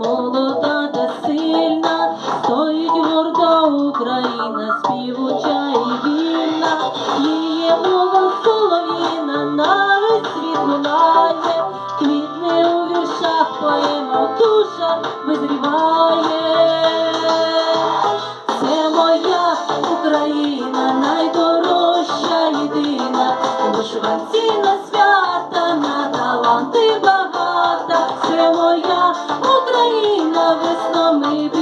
молода та сильна, стоїть горда Україна, співуча і вільна, її мова солов'їна, на весь світ лунає, квітне у віршах поема душа визріває. baby.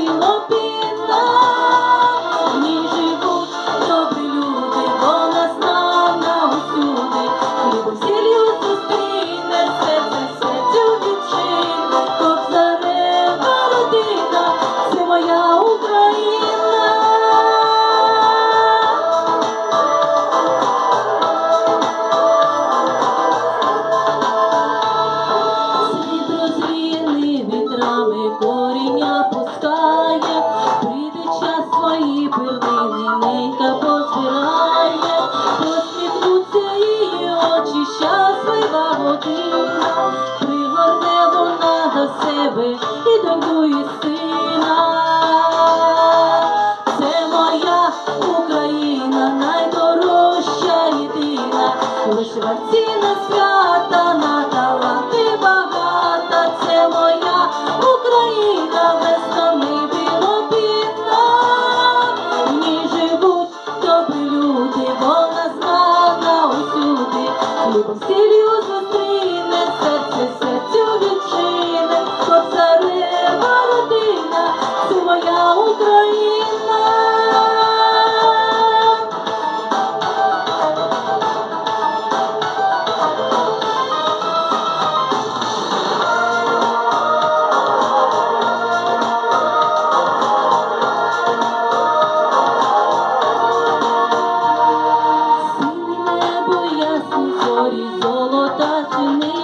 Година, пригорне вона до себе і доньку, і сина. Це моя Україна, найдорожча єдина, вишиванці на свята, Сіллю зустріне, серце серцю відчине,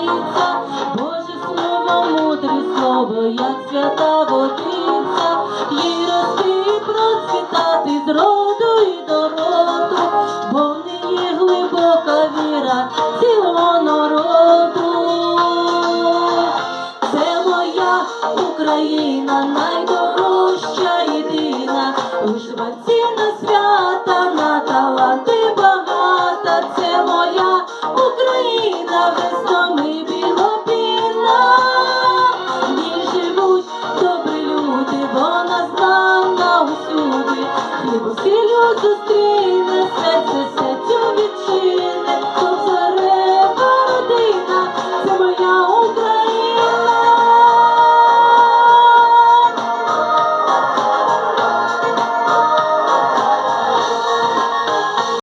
пшениця, Боже слово, мудре слово, як свята водиця, їй рости і процвітати з роду і до роду, бо в неї глибока віра цілого народу. Це моя Україна, найдорожча єдина, у вишиванці на свята, на таланти багата. Це моя just